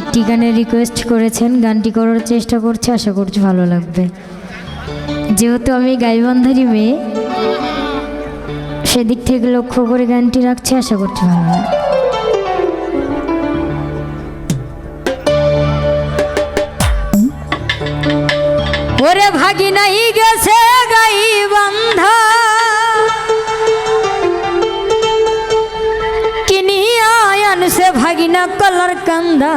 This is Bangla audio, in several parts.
একটি গানের রিকোয়েস্ট করেছেন, গানটি করার চেষ্টা করছি, আশা করছি ভালো লাগবে। যেহেতু আমি গাইবান্ধারি মেয়ে, সেদিক থেকে লক্ষ্য করে গানটি রাখছি, আশা করছি ভালো লাগবে। ওরে ভাগি নাই গেছে গাই কান্দা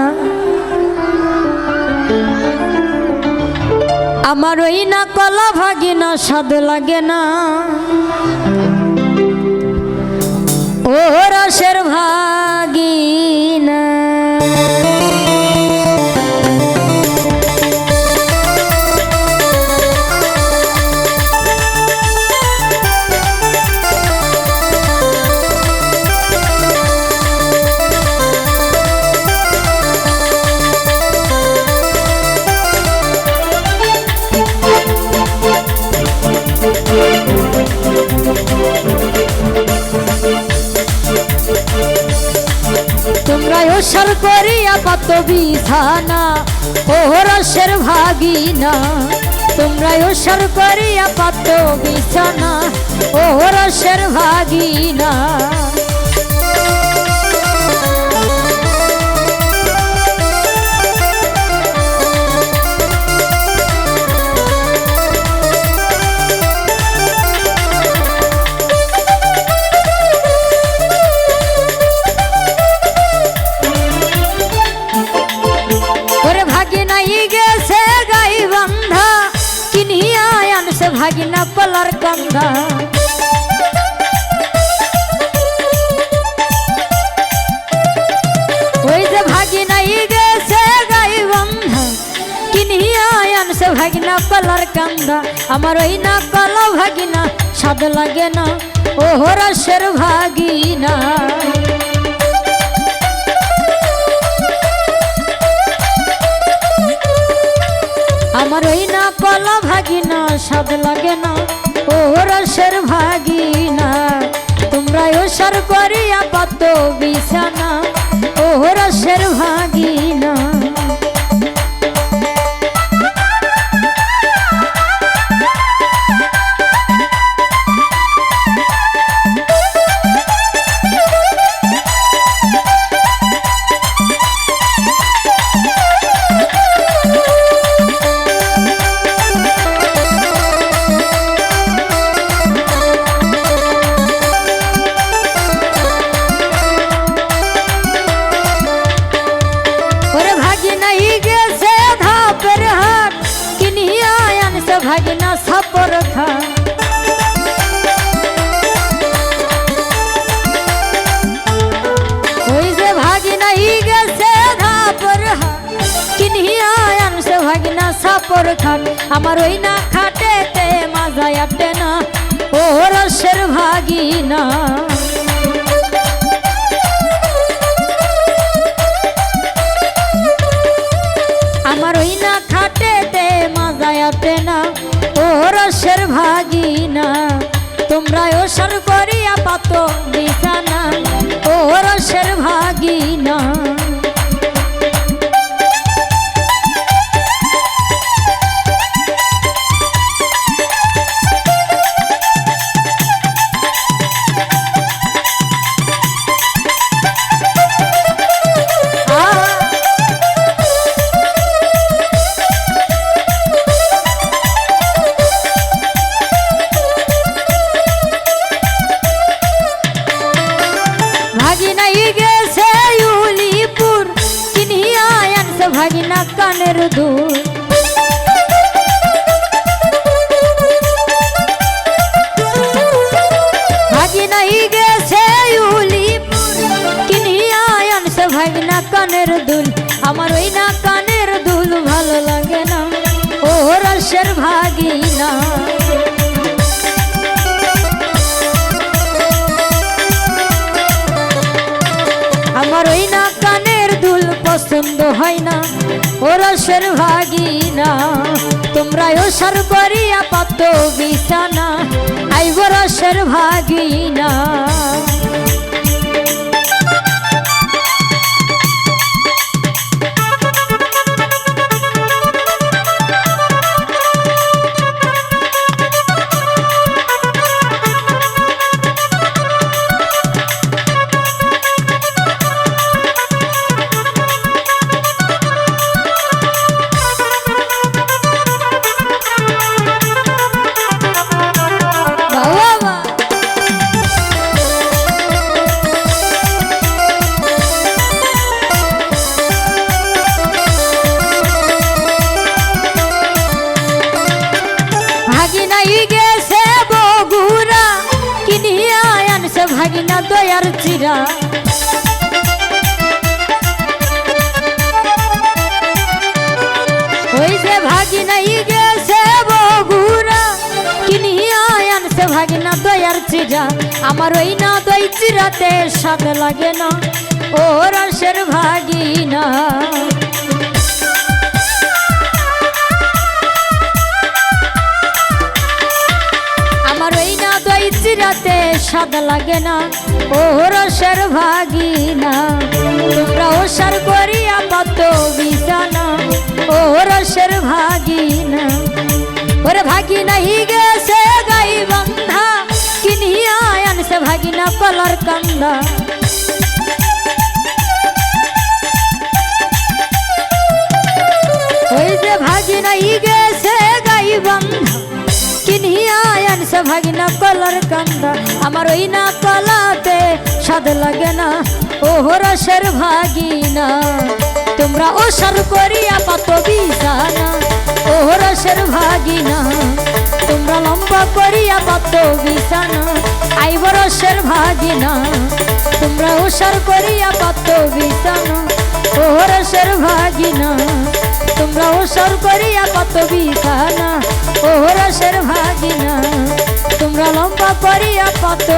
আমার ওই না কলা ভাগে না স্বাদ লাগে না। ও রসের ভাগিনা তোমরা করিয়া কত বিছানা ওহরসের ভাগিনা। তোমরা ওসর করিয়া কত বিছানা ওহরসের ভাগিনা। ভাগিনা কলার কান্দা। ওই যে ভাগিনাই ভাগিনা কলার কান্দা। আমার ওই না কলা ভাগিনা, স্বাদ লাগে না। ও রসের ভাগিনা। আমার ওই না কলা ভাগিনা স্বাদ লাগে না। ও রসের ভাগিনা তোমরা ওসর করিয়া পাত বিছানা। সাপর খাট আমার ওই না খাটেতে মাজায় আটে না, ও রসের ভাগিনা। আমার ওই না খাটেতে মাজায় আটে না, ও রসের ভাগিনা। তোমরা ওসর করিয়া পাত, বিছানা, ও রসের ভাগিনা। আ দুল। ভাগিনা ই গেছে উলিপুর কিনিয়া আনছে ভাগিনা কানের দুল। আমার ওই না কানের দুল ভালো লাগে না। ও রসের ভাগিনা। পছন্দ হয় না ওরসের ভাগি ভাগিনা তোমরা ওসর করিয়া পাত বিছানা আইব রসের ভাগিনা ভাগিনা দয়ার চিরা। ওই যে ভাগিনাই গেছে বগুড়া, কিনিয়া আনছে ভাগিনা দয়ার চিরা। আমার ওই না দই চিরাতে স্বাদ লাগে না। ও রসের ভাগিনা স্বাদ লাগে না। ও রসের ভাগিনা। তোমরা ওসার করিয়া কত বিছানা। ও রসের ভাগিনা। ওরে ভাগিনা, হি গেছে গাই বন্ধা। কিনিয়া আনছে ভাগিনা কলার কান্দা। ওই যে ভাগিনা, হি গেছে গাই বন্ধা। কিনিয়া আনছে ভাগিনা কলার কান্দা। আমার ওই না কলাতে স্বাদ লাগে না। ও রসের ভাগিনা। তোমরা ওসর করিয়া কত বিছানা। ও রসের ভাগিনা। তোমরা লম্বা করিয়া কত বিছানা। আইব, রসের ভাগিনা। তোমরা ওসর করিয়া কত বিছানা। ও রসের ভাগিনা। তোমরা ওসর করিয়া কত বিছানা ও রসের ভাগিনা। তোমরা লম্বা করিয়া কত